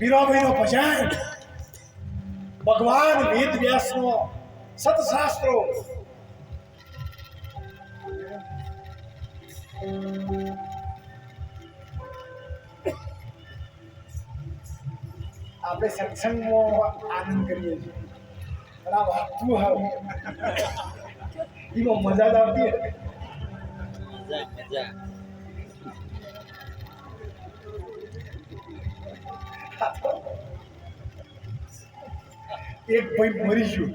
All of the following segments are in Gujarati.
મીરાબાઈનો ભજન. ભગવાન વેદ વ્યાસનો સતશાસ્ત્રો. આપણે સત્સંગમાં આનંદ કરીએ છીએ. પણ આ વાંચવું હવે. એમાં મજા જ આવતી. મજા મજા. એક ભાઈ મરી ગયો.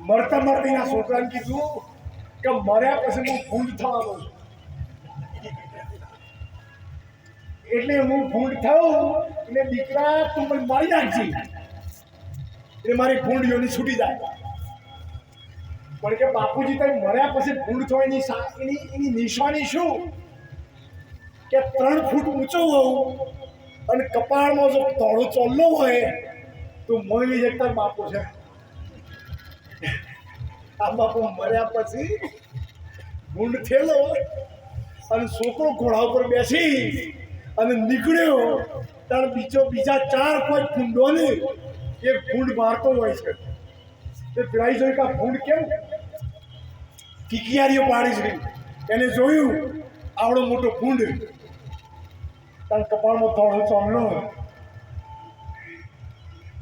મરતા મરતા એના છોકરાને કીધું કે મર્યા પછી હું ભૂંડ થવાનો છું. એટલે હું ભૂંડ થાઉં, એટલે દીકરા તું પણ મારી નાખજે. એટલે મારી ભૂંડ છૂટી જાય. પણ કે બાપુજી તમે મર્યા પછી ભૂંડ થવાની એની એની એની નિશાની શું? કે ત્રણ ફૂટ ઊંચો હોવું અને કપાળમાં જો તળો ચોલ્લો હોય, તો મોઈલી જગતા બાપુ છે. આ બાપુ મર્યા પછી ગુંડ થયેલો અને છોકરો ઘોડા ઉપર બેસી અને નીકળ્યો. ત્યારે બીજો બીજા ચાર પાંચ ગુંડોને એ ભૂંડ મારતો હોય છે. તે પીડાઈ જોઈ કે આ ગુંડ કેમ કિકિયારીઓ પાડી છે. એને જોયું, આવડો મોટો ભૂંડ તાર કપાળમાં થોડું ચોમલું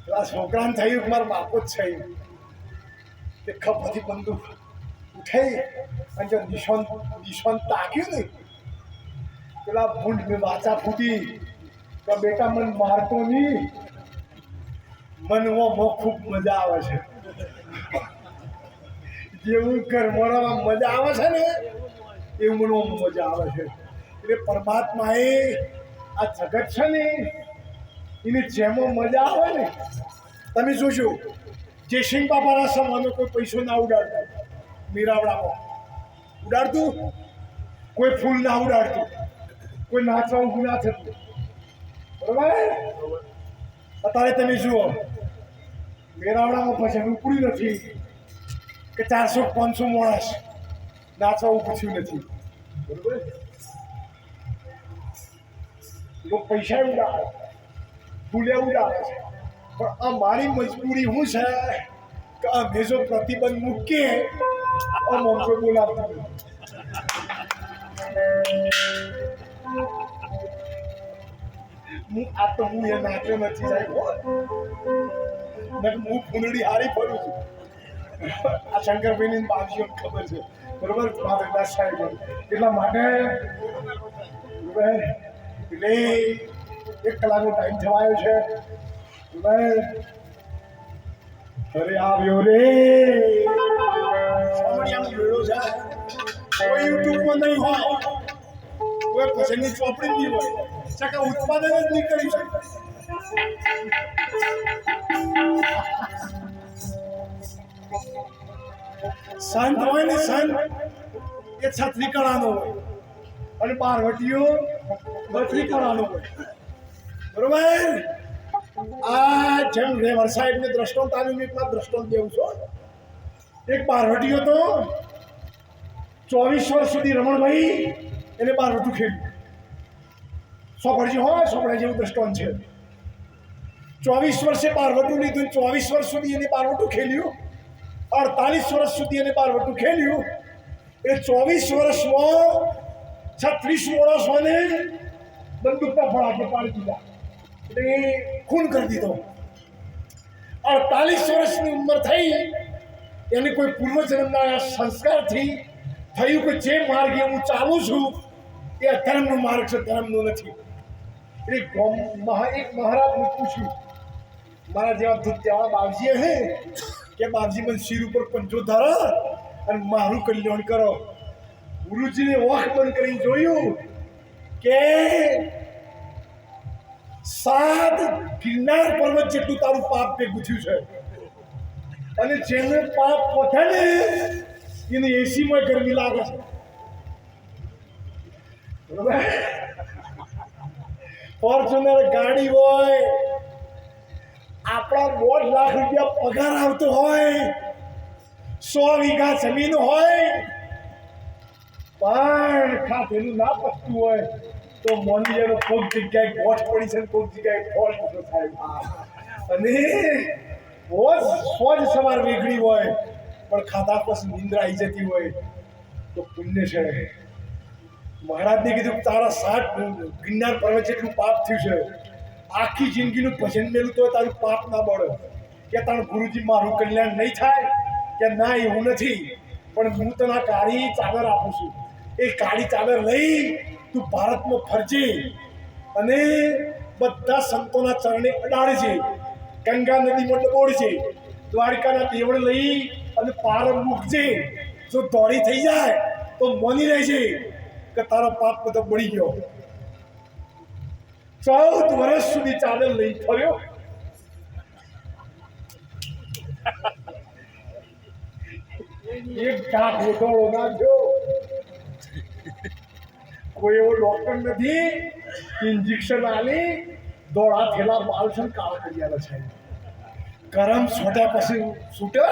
પેલા છોકરાને થયું મારા બાપુ જ છે તે ખપથી બંદૂક ઉઠાઈ અને જો નિશાન નિશાન તાક્યું ને પેલા ભૂંડ મેં વાચા ફૂટી. તો બેટા મને મારતો નહીં. મને ખૂબ મજા આવે છે. જેવું કરમોડામાં મજા આવે છે ને, એવું મને મજા આવે છે. એટલે પરમાત્માએ આ જગત છે ને, એની જેમાં મજા આવે ને, તમે જોશો જયસિંહ બાપાના સમાનો કોઈ પૈસો ના ઉડાડતું, મીરાવડામાં. ઉડાડતું? કોઈ ફૂલ ના ઉડાડતું. કોઈ નાચવા ઊભું ના થતું. બરોબર? અત્યારે તમે જુઓ, મેરાવડામાં પછી ઉપડ્યું નથી, કે ચારસો પાંચસો માણસ નાચવા ઊભું નથી. બરોબર? લોકો પૈસા ઉડાડે ભૂલે ઉડાડે છે પણ આ મારી મજબૂરી શું છે કે અમે જો પ્રતિબંધ મૂકીએ, આ મોંઘો બોલાવતું. હું આ તો હું એ નાચ્યો નથી સાહેબ, હો. ફૂલડી હારી ફરું છું આ શંકરભાઈની બાજીઓ ખબર છે બરોબર સાહેબ એટલા માટે? એટલે એક કલાકનો ટાઈમ થવાયો છે. બરોબર? અરે આવ્યો રે. મેળો છે. કોઈ યુટ્યુબમાં નહીં હોય. કોઈ ભજનની ચોપડી નહીં હોય. ચકા ઉત્પાદન જ નહીં કરી શકે. સંત હોય ને સંત, એ છત્રી કળાનો હોય. અને પાર્વતીઓ બત્રી કળાનો હોય. બરોબર? આ જેમ રેવર સાહેબને દ્રષ્ટાંત આની મિનિટમાં દ્રષ્ટાંત દેવું છું એક પાર્વતીઓ તો ચોવીસ વર્ષ સુધી રમણભાઈ એને પાર્વતું ખેલ્યું સોપડજી હોય સોપડા જેવું દ્રષ્ટાંત છે. ચોવીસ વર્ષે પાર્વતું લીધું, ચોવીસ વર્ષ સુધી એને પાર્વતું ખેલ્યું અડતાલીસ વર્ષ સુધી એને પાર્વતું ખેલ્યું એ ચોવીસ વર્ષમાં છત્રીસ માણસોને બંદૂકના ફળાકે પાડી દીધા. એટલે એ ખૂન કરી દીધો. અડતાલીસ વર્ષની ઉંમર થઈ એને કોઈ પૂર્વજન્મના સંસ્કારથી થયું કે જે માર્ગે હું ચાલું છું, એ અધર્મનો માર્ગ છે, ધર્મનો નથી. એટલે એક મહારાજને પૂછ્યું, મારા જેવા દૂધ તેવા હે, કે બાવજી મને શિર ઉપર પંચો ધરા અને મારું કલ્યાણ કરો. ગુરુજીને ઓખ બંધ કરીને જોયું કે સાત ગિરનાર પર્વત જેટલું તારું પાપ ભેગું થયું છે. અને જેને પાપ પોથે ને એને એસીમાં ગરમી લાગે છે. બરોબર? ફોર્ચ્યુનર ગાડી હોય, આપણા દોઢ લાખ રૂપિયા પગાર આવતો હોય, સો વીઘા જમીન હોય પણ ખાધેલું ના પચતું હોય, તો મોનીયાનો કોઈક જગ્યાએ ગોઠ પડી છે ને કોઈક જગ્યાએ ફોલ્ટ છે સાહેબ અને રોજ સોજ સવાર વેગળી હોય, પણ ખાધા પછી નિંદ્રા આવી જતી હોય, તો પુણ્ય છે. મહારાજને કીધું તારા સાત ગિરનાર પર્વત જેટલું પાપ થયું છે, આખી જિંદગીનું ભજન મેલું તો તારું પાપ ના બળે. કે તારું ગુરુજી મારું કલ્યાણ નહીં થાય, કે ના એવું નથી, પણ હું તને કાઢી ચાદર આપું છું. એ કાળી ચાદર લઈ તું ભારતમાં ફરજે અને બધા સંતોના ચરણે અડાડજે. ગંગા નદીમાં ડબોડજે દ્વારકાના દેવળ લઈ અને પાર મૂકજે. જો દોડી થઈ જાય તો માની રહેજે કે તારો પાપ બધો બળી ગયો. ચૌદ વર્ષ સુધી ચાદર લઈ ફર્યો. એક મોટો નાખ્યો કોઈ એવો ડોક્ટર નથી. ઇન્જેક્શન આલી દોડા થેલા બાલસન કાળ કરી છે. ગરમ છોટ્યા પછી છૂટે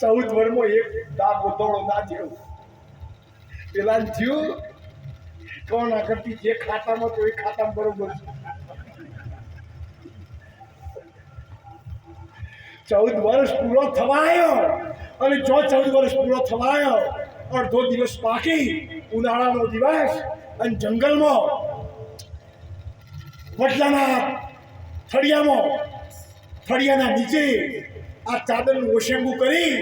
ચૌદ વર્ષમાં એક દાગ ગોઠવણો ના થયો પેલા થયું કોણ આગળથી જે ખાતામાં તો એ ખાતામાં બરોબર ચૌદ વર્ષ પૂરો થવાયો. અને જો ચૌદ વર્ષ પૂરો થવાયો અડધો દિવસ પાકી ઉનાળાનો દિવસ અને જંગલમાં, વડલાના થળિયામાં, થળિયાના નીચે આ ચાદરનું ઓશેંગું કરી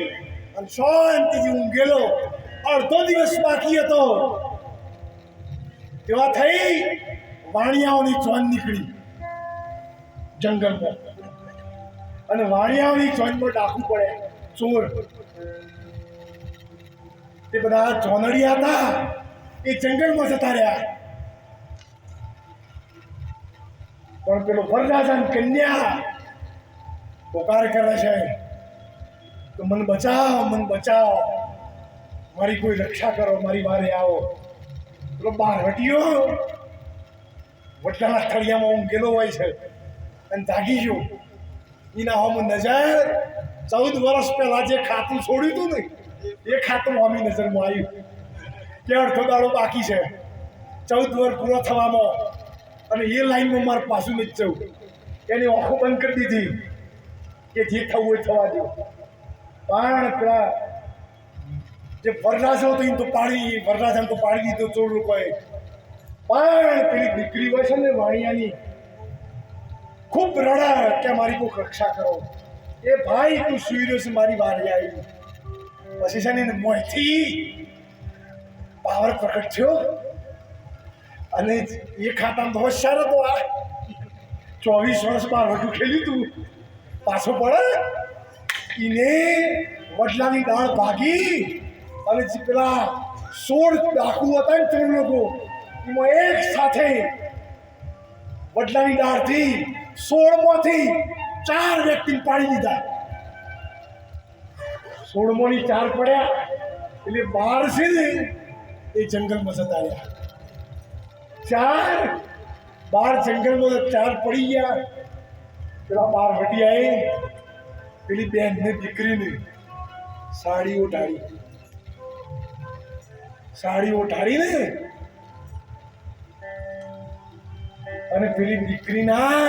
અને શાંતિથી ઊંઘેલો. અડધો દિવસ બાકી હતો. તેવા થઈ વાણિયાઓની ચોન નીકળી જંગલમાં. અને વાણિયાઓની ચોનમાં ડાકુ પડે, ચોર. તે બધા ચોનડિયા હતા. એ જંગલમાં જતા રહ્યા. પણ પેલો વરરાજા કન્યા પોકાર કરે છે. તો મન બચાવો, મન બચાવ. મારી કોઈ રક્ષા કરો, મારી વારે આવો. પેલો બાર હટ્યો વટલાના હું ઊંઘેલો હોય છે. અને જાગી ગયો. એના હોમ નજર ચૌદ વર્ષ પહેલા જે ખાતું છોડ્યું હતું ને એ ખાતું અમી નજરમાં આવ્યું. કે અડધો દાડો બાકી છે. ચૌદ વર્ષ પૂરો થવામાં. અને એ લાઈનમાં મારે પાછું નથી જવું. એની આંખો બંધ કરી દીધી. કે જે થવું હોય થવા દો. પણ પેલા જે વરરાજો હતો એને તો પાડી, વરરાજાને તો પાડી દીધો ચોર લોકોએ. પણ પેલી દીકરી હોય છે ને વાણિયાની, ખૂબ રડા કે મારી કોઈ રક્ષા કરો. એ ભાઈ, તું સુઈ રહ્યો છે મારી વારી આવી. છે મોંથી પાવર પ્રકટ થયો. અને એ ખાતામાં હોશિયાર હતો આ. ચોવીસ વર્ષમાં વધુ ખેલ્યું તું. પાછો પડે. એને વડલાની દાળ ભાગી. અને જે પેલા સોળ ડાકુ હતા ને ત્રણ લોકો, એમાં એક સાથે વડલાની દાળથી સોળમાંથી ચાર વ્યક્તિને પાડી દીધા. સોળમાંથી ચાર પડ્યા. એટલે બાર છે ને, એ જંગલમાં જતા રહ્યા. ચાર, બાર જંગલમાં ચાર પડી ગયા. પેલા બાર હટિયાએ પેલી બેનને દીકરીને સાડી ઓઢાડી સાડી ઓઢાડીને અને પેલી દીકરીના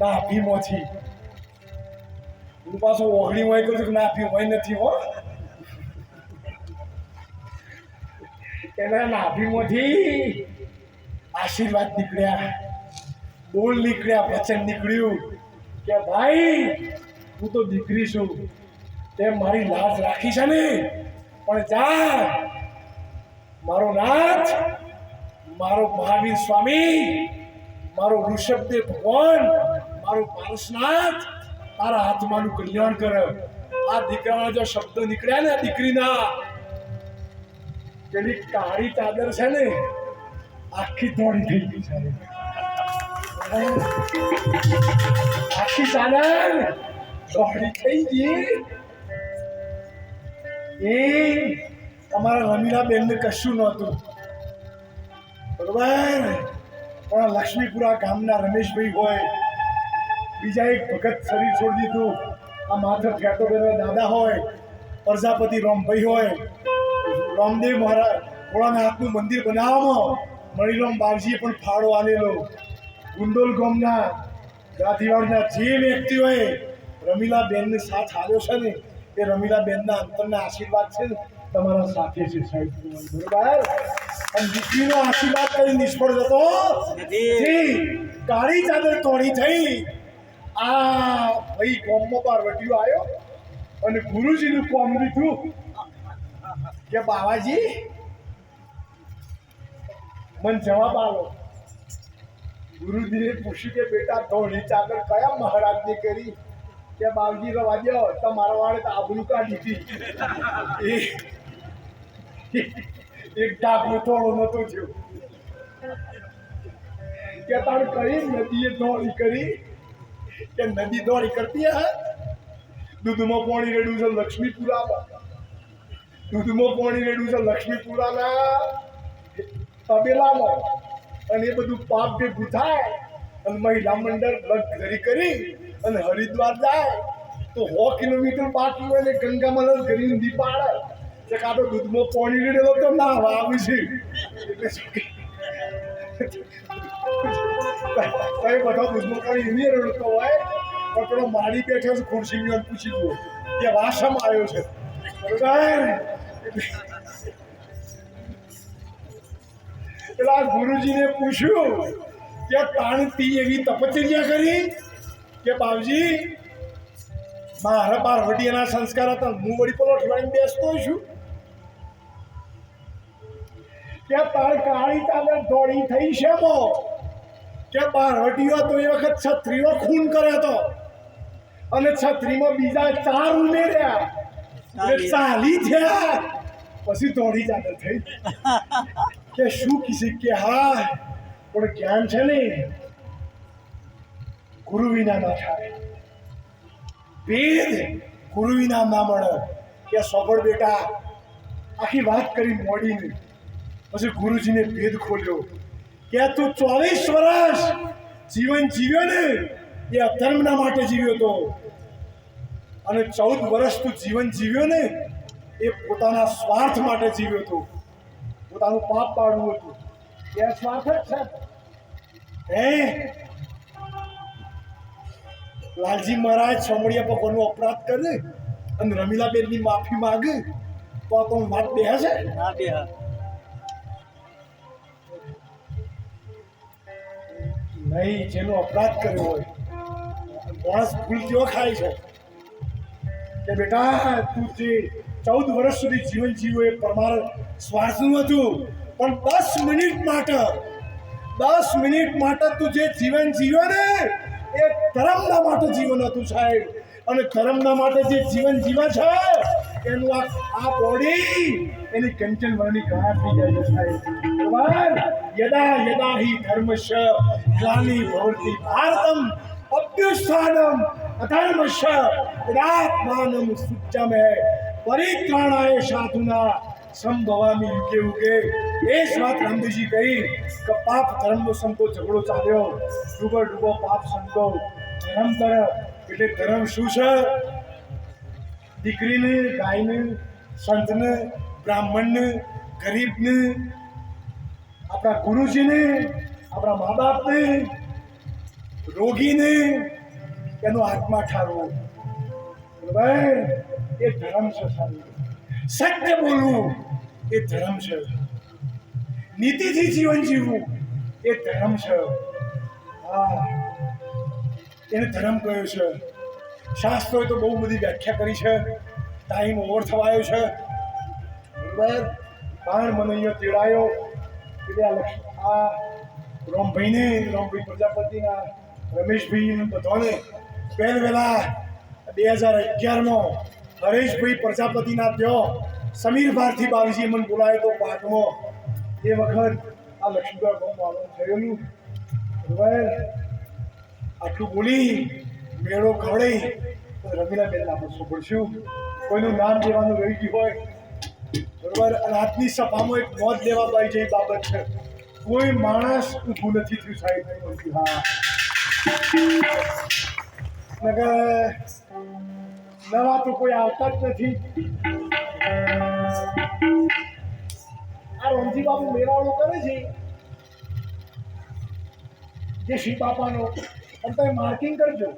નાભીમાંથી હું પાછો ઓગણી હોય છું કે નાભી હોય નથી, હો. એના નાભીમાંથી આશીર્વાદ નીકળ્યા, બોલ નીકળ્યા, વચન નીકળ્યું કે ભાઈ, હું તો દીકરી છું તે મારી લાજ રાખી છે ને? પણ જા, મારો નાથ, મારો મહાવીર સ્વામી, મારો ઋષભદેવ ભગવાન, મારો પારસનાથ તારા આત્માનું કલ્યાણ કરે. આ દીકરાના જો શબ્દો નીકળ્યા ને દીકરીના પેલી કાળી ચાદર છે ને, આખી દોડી થઈ ગઈ છે. આખી ચાદર દોડી થઈ ગઈ. એ અમારા રમીલા બેનને કશું નહોતું. બરોબર? પણ લક્ષ્મીપુરા ગામના રમેશભાઈ હોય. બીજા એક ભગત શરીર છોડી દીધું. આ માથે ફેટો કરવા દાદા હોય પ્રજાપતિ રામભાઈ હોય રામદેવ મહારાજ ભોળાનાથનું મંદિર બનાવવામાં મણિરામ બાવજીએ પણ ફાળો આલેલો. ગુંડોલ ગામના ગાંધીવાડના જે વ્યક્તિઓએ રમીલાબેનને સાથ આપ્યો છે ને એ રમીલાબેનના અંતરના આશીર્વાદ છે ને તમારા સાથે છે સાહેબ. બરોબર? અને દીકરીનો આશીર્વાદ કરી નિષ્ફળ જતો. કાળી ચાદર તોડી થઈ. આ ભાઈ ગામમાં પાર્વતીઓ આવ્યો અને ગુરુજીનું કોમ લીધું. કે બાવાજી, મને જવાબ આવો ગુરુજીએ પૂછ્યું કે બેટા, ધોળી ચાદર કયા મહારાજને કરી? કે બાવજી રવા દો તમારા વાળે આબરૂ કાઢી હતી. એક ડાકનો થોડો નહોતો થયો. કે તાણ કરી નદીએ ધોળી કરી? કે નદી દોડી કરતી હે? દૂધમાં પાણી રેડું છે લક્ષ્મીપુરામાં. દૂધમાં પાણી રેડું છે લક્ષ્મીપુરાના તબેલામાં. અને એ બધું પાપ ભેગું થાય અને મહિલા મંડળ લગ્ન કરી અને હરિદ્વાર જાય, તો સો કિલોમીટર બાકી હોય ને ગંગામાં લગ કરીને દીપાડે એટલે કાં તો દૂધમાં પાણી રેડેલો તો ના આવે છે. એટલે કઈ બધો દૂધમાં ઇન્જિનિયર એની હોય, પણ પેલો મારી બેઠો છે ખુરશી પૂછી ગયો કે વાસમ આવ્યો છે? પેલા ગુરુજીને પૂછ્યું કે તાણતી એવી તપચર્યા કરી કે બાપજી, મારા પાર્વતીના સંસ્કાર હતા, હું વળી પેલો અઠવાડિયે બેસતો છું. કે તાર કાળી તાલે દોડી થઈ છે મો કે પાર્વતીઓ તો એ વખત છત્રીઓ ખૂન કર્યો હતો અને છત્રીમાં બીજા ચાર ઉમેર્યા. એટલે ચાલી થયા. પછી દોડી જાતે થઈ. કે શું કીધી? કે હા પણ જ્ઞાન છે ને ગુરુ વિના ના થાય. વેદ ગુરુ વિના ના મળે. કે સોગળ બેટા આખી વાત કરી મોડીને. પછી ગુરુજીને ભેદ ખોલ્યો. કે તું ચોવીસ વર્ષ જીવન જીવ્યો ને એ અધર્મના માટે જીવ્યો તો. અને ચૌદ વર્ષ તું જીવન જીવ્યો ને એ પોતાના સ્વાર્થ માટે જીવ્યો હતો પોતાનું પાપ પાડવું હતું. એ સ્વાર્થ જ છે. હે? લાલજી મહારાજ સોમડિયા ભગવાનનો અપરાધ કરે અને રમીલાબેનની માફી માગે તો આ તો વાત બે છે ના બે. નહીં, જેનો અપરાધ કર્યો હોય. માણસ ભૂલ કેવો ખાય છે. કે બેટા, તું જે ચૌદ વર્ષ સુધી જીવન જીવ્યું એ પરમાર સ્વાર્થનું હતું, પણ દસ મિનિટ માટે, દસ મિનિટ માટે તું જે જીવન જીવ્યો ને, એ ધર્મના માટે જીવન હતું સાહેબ. અને ધર્મના માટે જે જીવન જીવા છે, એનું આ બોડી એની કંચન વર્ણી થઈ જાય સાહેબ. યદા યદા હિ ધર્મશ ગ્લાની ભવતી ભારતમ અભ્યુસ્થાનમ અધર્મશ યદાત્માનમ સુચ્ચમ. હે પરિત્રાણાય સાધુના સંભવામી યુગે યુગે એ જ વાત રામદેવજી કહી કે પાપ ધર્મનો સંતો ઝઘડો ચાલ્યો. ડૂબો ડૂબો પાપ સંતો ધર્મ કરે. એટલે ધર્મ શું છે? દીકરીને, ગાયને, સંતને બ્રાહ્મણને, ગરીબને, આપણા ગુરુજીને, આપણા મા બાપને રોગીને, એનો આત્મા ઠારવો. બરાબર? એ ધર્મ છે સારું સત્ય બોલવું એ ધર્મ છે. નીતિથી જીવન જીવવું એ ધર્મ છે. હા. એને ધર્મ કહ્યું છે? શાસ્ત્રોએ તો બહુ બધી વ્યાખ્યા કરી છે. ટાઈમ ઓવર થવાયો છે. બરાબર કારણ મને અહીંયા તેડાયો એટલે આ લક્ષ આ રોમભાઈને, રોમભાઈ પ્રજાપતિના રમેશભાઈ બધાને પહેલ વહેલા બે હજાર અગિયારમાં હરેશભાઈ પ્રજાપતિના ત્યાં સમીર ભારતી બાવીજીએ મને બોલાયો તો પાટમાં એ વખત આ લક્ષ્મીગઢ ગામમાં થયેલું બરાબર આટલું બોલી, મેળો ખવડાઈ રમીલાબેન આપણે સાંભળશું. કોઈનું નામ લેવાનું રહી ગયું હોય બરોબર રાતની સભામાં એક મોત દેવા પાય છે એ બાબત છે. કોઈ માણસ ઊભું નથી થયું સાહેબ. હા. નવા તો કોઈ આવતા જ નથી. આ રણજી બાબુ મેળાવડો કરે છે. જે શ્રી બાપાનો. પણ તમે માર્કિંગ કરજો.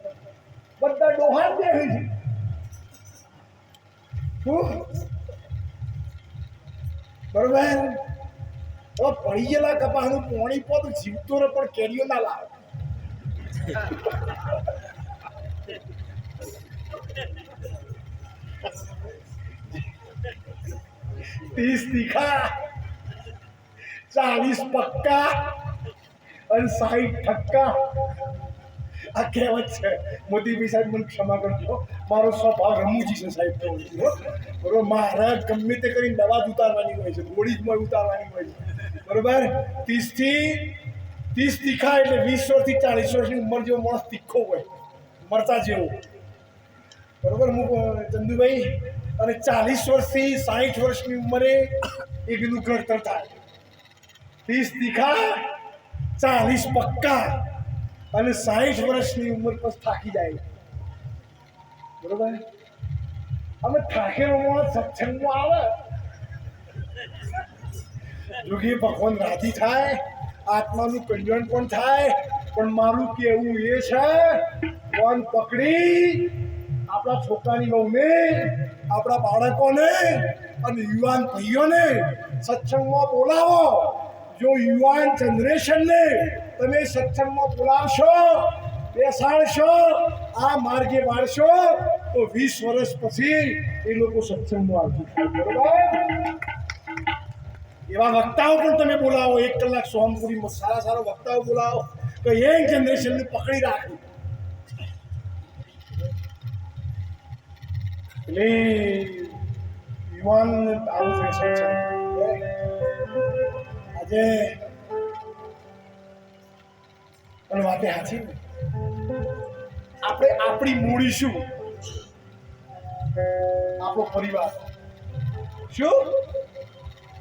બધા ડોહાણ બેઠી છે. શું? બરોબર? તો પડી ગયેલા કપાનું પોણી પોત જીવતો રહે પણ કેરીઓ ના લાવે. ત્રીસ તીખા, ચાલીસ પક્કા અને સાઠ ટક્કા આ કહેવત છે. મોદીભાઈ સાહેબ, મને ક્ષમા કરજો. મારો સ્વભાવ રમૂજી છે સાહેબ, કહું છું. બરોબર મહારાજ ગમે તે કરીને દવા જ ઉતારવાની હોય છે, ગોળી જ મને ઉતારવાની હોય છે. બરોબર? ત્રીસથી, ત્રીસ તીખા એટલે વીસ વર્ષથી ચાલીસ વર્ષની ઉંમર જેવો માણસ તીખો હોય, મરતા જેવો. બરોબર હું ચંદુભાઈ? અને ચાલીસ વર્ષથી સાઠ વર્ષની ઉંમરે એ બીજું ઘડતર થાય. ત્રીસ તીખા, ચાલીસ પક્કા. અને સાહીઠ વર્ષની ઉંમર પછી થાકી જાય. બરોબર? અમે થાકેલો માણસ સત્સંગમાં આવે. જોગી ભગવાન રાજી થાય, આત્માનું કલ્યાણ પણ થાય, પણ મારું કેવું એ છે ફોન પકડી આપણા છોકરાની બહુને આપણા બાળકોને અને યુવાન ભાઈઓને સત્સંગમાં બોલાવો. જો યુવાન જનરેશનને તમે સત્સંગમાં બોલાવશો, બેસાડશો, આ માર્ગે વાળશો, તો વીસ વર્ષ પછી એ લોકો સત્સંગમાં આવશે. એવા વક્તાઓ પણ તમે બોલાવો, એક કલાક સોમપુરીમાં સારા સારા વક્તાઓ બોલાવો તો એ જનરેશનને પકડી રાખો. એટલે યુવાન આવું છે. આજે પણ વાતે સાચી આપણે આપણી મૂડી શું? આપણો પરિવાર. શું?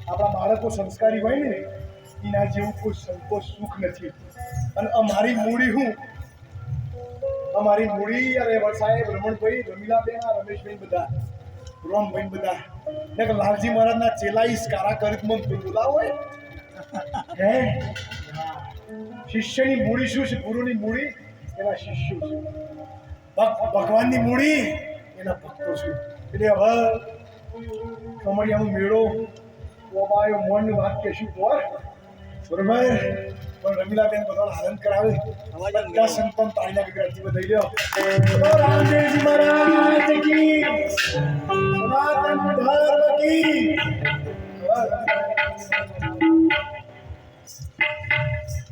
આપણા બાળકો સંસ્કારી હોય ને, એના જેવું કોઈ સંતોષ સુખ નથી. અને અમારી મૂડી હું? અમારી મૂડી અને સાહેબ, રમણભાઈ, રમીલાબેન રમેશભાઈ બધા. રોમભાઈ બધા. ને લાલજી મહારાજના ચેલાઈસ કારા કરીતમાં બોલાવો. હે? શિષ્યની મૂડી શું છે? ગુરુની મૂડી? એના શિષ્યો છે. ભગ- ભગવાનની મૂડી? એના ભક્તો છે. એટલે હવે કમળિયાનો મેળો ઓબાયો મોનનું વાક્ય શું કોર બરોબર? પણ રમીલાબેન બધાને આનંદ કરાવે. બધા સંતોન તાળીના વિગ્રહથી લ્યો. બોલો રામદેવજી મહારાજ કી સનાતન ધર્મ કી